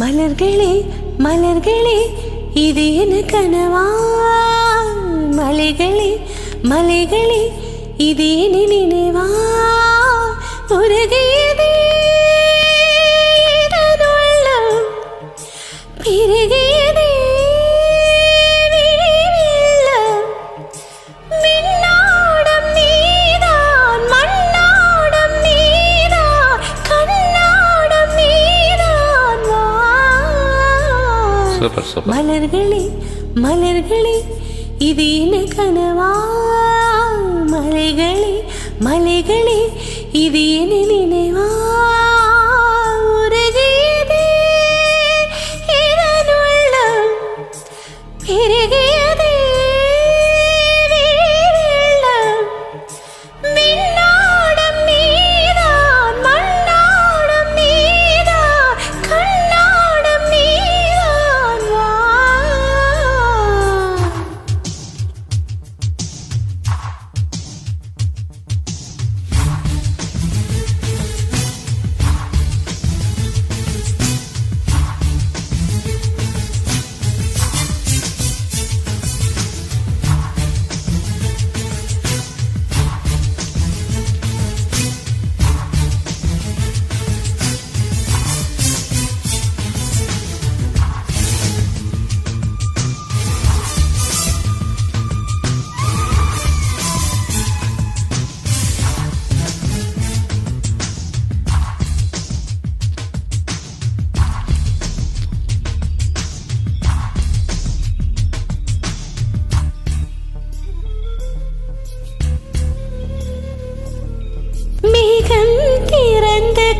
மலர்களே மலர்களே இது என கனவா? மலைகளே மலைகளே இது என நினைவா? உருகியதே சூப்பர் சூப்பர். மலர்களே மலர்களே இது என்ன கனவா? மலைகளே மலைகளே இது என்ன நினைவா?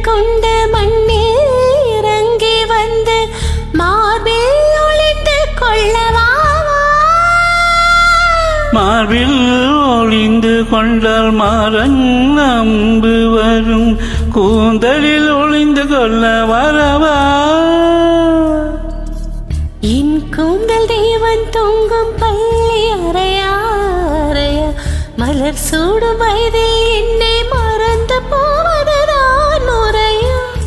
கொண்ட மண்ணில் இறங்கி வந்து மார்பில் ஒளிந்து கொள்ளவா? மார்பில் ஒளிந்து கொண்டால் மாறன் நம்பு வரும். கூந்தலில் ஒளிந்து கொள்ள வரவா? என் கூந்தல் தேவன் தொங்கும் பள்ளி அறையா அறையா மலர் சூடும் வயதில் என்னை மறந்து முறையா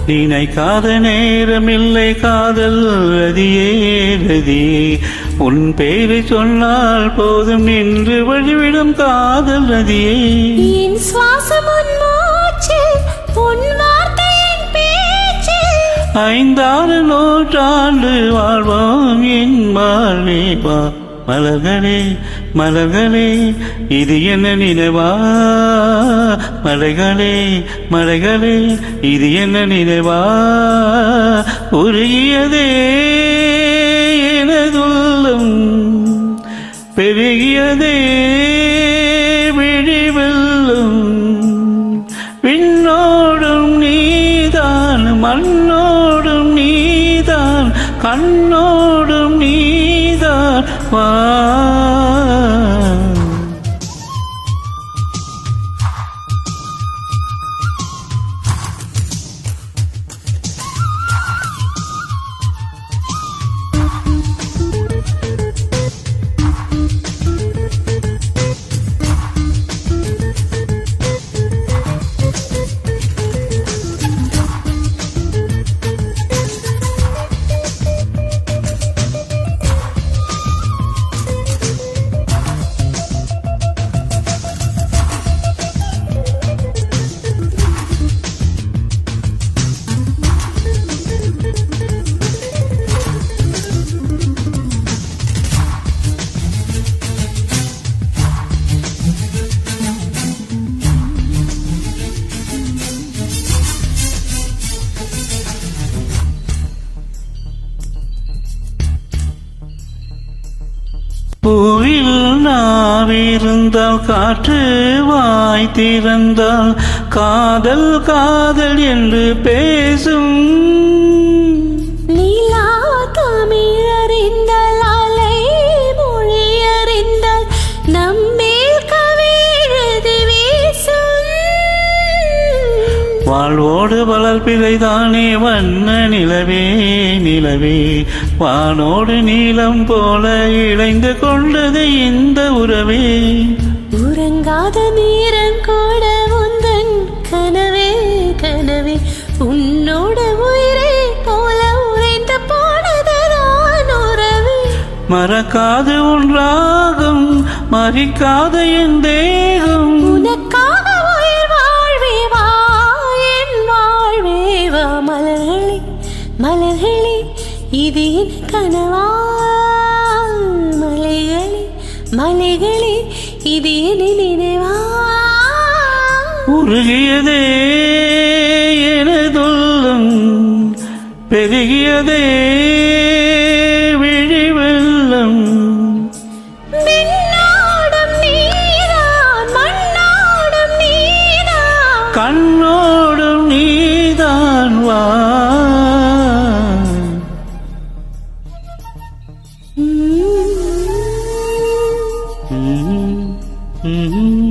நினைக்காத நேரமில்லை காதல் ரதியே ரதியே உன் பேரை சொன்னால் போதும் நின்று வழிவிடும் காதல் ரதியே என் சுவாசம் ஐந்தாறு நூற்றாண்டு வாழ்வோம் என் வாழ்வே வா மலர்களே மலர்களே இது என்ன நினைவா? மலைகளே மலைகளே இது என்ன நினைவா? உருகியதே எனதுள்ளம் பெருகியதே விழிவெல்லும். விண்ணோடும் நீதான் மண்ணோடும் நீதான் கண்ணோடும் நீ வா இருந்தால் காற்று வாய் திறந்தால் காதல் காதல் என்று பேசும். வாழ்வோடு வளர்ப்பிலைதானே வண்ண நிலவே நிலவே. வானோடு நீலம் போல இழைந்து கொண்டது இந்த உறவே. உறங்காத நேரம் கூட உந்தன் கனவே கனவே. உன்னோட உயிரை போல உறைந்து மறக்காது ஒன்றாகும் மறிக்காத என் தேகம். உனக்காக மலர்களே இது என் கனவா மலைகளே மலைகளே இது என் நினைவா உருகியதே எனதுள்ளம் பெருகியதே கண்ணோ mm-hmm.